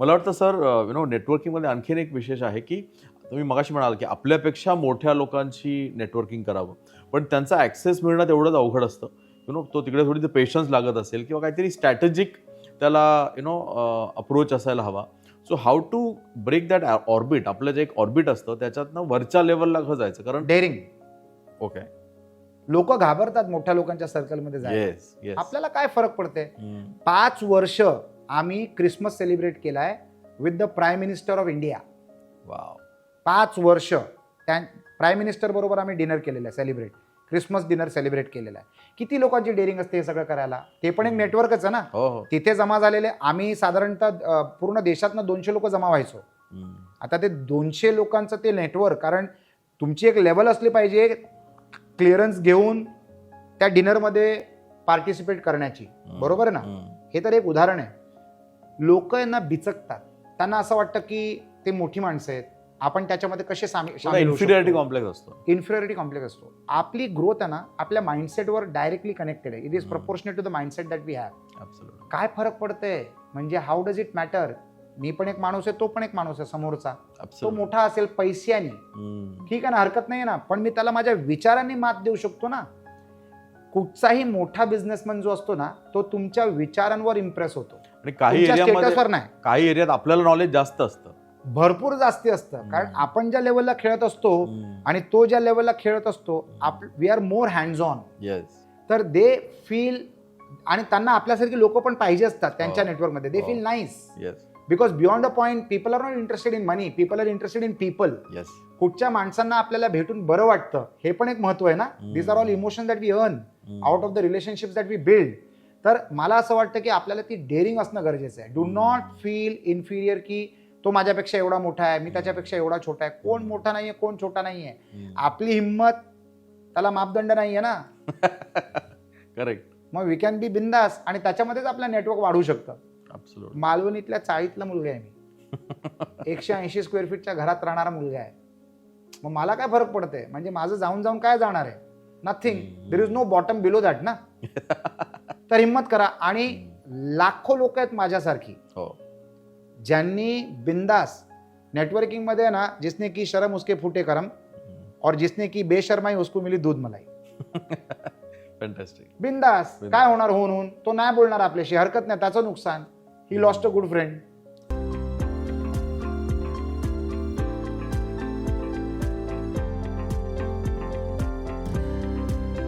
मला वाटतं sir you know नेटवर्किंगमध्ये आणखीन एक विशेष आहे की तुम्ही मगाशी म्हणाल की आपल्यापेक्षा मोठ्या लोकांशी नेटवर्किंग करावं. पण त्यांचा ॲक्सेस मिळणं तेवढंच अवघड असतं. यु नो तो तिकडे थोडी पेशन्स लागत असेल किंवा काहीतरी स्ट्रॅटेजिक त्याला यु नो अप्रोच असायला हवा. So how to break that orbit आपलं जे एक ऑर्बिट असतं त्याच्यातनं वरच्या लेवलला कसं जायचं? कारण डेअरिंग ओके लोक घाबरतात मोठ्या लोकांच्या सर्कलमध्ये येस आपल्याला काय फरक पडते पाच वर्ष आम्ही क्रिसमस सेलिब्रेट केलाय with the prime minister of India wow पाच वर्ष त्या प्राईम मिनिस्टर बरोबर आम्ही डिनर केलेलं आहे सेलिब्रेट क्रिसमस डिनर सेलिब्रेट केलेलं आहे. किती लोकांची डेअरिंग असते हे सगळं करायला? ते पण एक नेटवर्कच आहे ना? हो हो. तिथे जमा झालेले आम्ही साधारणतः पूर्ण देशातनं दोनशे लोक जमा व्हायचो. आता ते दोनशे लोकांचं ते नेटवर्क कारण तुमची एक लेवल असली पाहिजे क्लिअरन्स घेऊन त्या डिनरमध्ये पार्टिसिपेट करण्याची. बरोबर आहे ना. हे तर एक उदाहरण आहे. लोक यांना बिचकतात. त्यांना असं वाटतं की ते मोठी माणसं आहेत. आपण त्याच्यामध्ये कसे इन्फिरियरिटी कॉम्प्लेक्स असतो. इन्फिरियरिटी कॉम्प्लेक्स असतो. आपली ग्रोथ आहे ना आपल्या माइंडसेटवर डायरेक्टली कनेक्टेड आहे. It is hmm. Proportionate to the mindset that we have. काय फरक पडतंय? म्हणजे हाऊ डज इट मॅटर मी पण एक माणूस आहे तो पण एक माणूस आहे समोरचा. तो. मोठा असेल पैशाने हम्म. ठीक आहे ना हरकत नाही ना. पण मी त्याला माझ्या विचारांनी मात देऊ शकतो ना. कुठचाही मोठा बिझनेसमॅन जो असतो ना तो तुमच्या विचारांवर इम्प्रेस होतो. आणि काही तुमच्या एरियामध्ये स्टेटसवर नाही. काही एरियात आपल्याला नॉलेज जास्त असतं. भरपूर जास्ती असतं. कारण हम्म. आपण ज्या लेवलला खेळत असतो आणि तो ज्या लेवलला खेळत असतो आप we are more hands on yes तर दे फील आणि त्यांना आपल्यासारखी लोक पण पाहिजे असतात त्यांच्या हो. नेटवर्कमध्ये दे हो. Feel nice yes because beyond a point people are not interested in money people are interested in people yes कुठच्या माणसांना आपल्याला भेटून बरं वाटतं हे पण एक महत्त्व आहे ना. हम्म. This are all emotion that we earn out of the relationship that we build तर मला असं वाटतं की आपल्याला ती डेअरिंग असणं गरजेचं आहे. डू. नॉट फील इन्फिरियर की तो माझ्यापेक्षा एवढा मोठा आहे मी त्याच्यापेक्षा एवढा छोटा आहे. कोण मोठा नाहीये कोण छोटा नाहीये. आपली हिंमत त्याला मापदंड नाहीये ना. करेक्ट मग वी कॅन बी बिंदास आणि त्याच्यामध्येच आपलं नेटवर्क वाढू शकतं. मालवणीतल्या चाळीतला मुलगा आहे मी. एकशे ऐंशी स्क्वेअर फीटच्या घरात राहणारा मुलगा आहे. मग मला काय फरक पडतंय? म्हणजे माझं जाऊन जाऊन काय जाणार आहे? Nothing. There is no bottom below that ना? तर हिंमत करा आणि लाखो लोक आहेत माझ्यासारखी. हो. ज्यांनी बिंदास नेटवर्किंगमध्ये ना जिसने की शरम उसके फुटे करम और जिसने की बेशरमाई उसको मिली दूध मलाई. बिंदास. काय होणार होऊन होऊन तो नाही बोलणार आपल्याशी. हरकत नाही. त्याचं नुकसान. He lost a good friend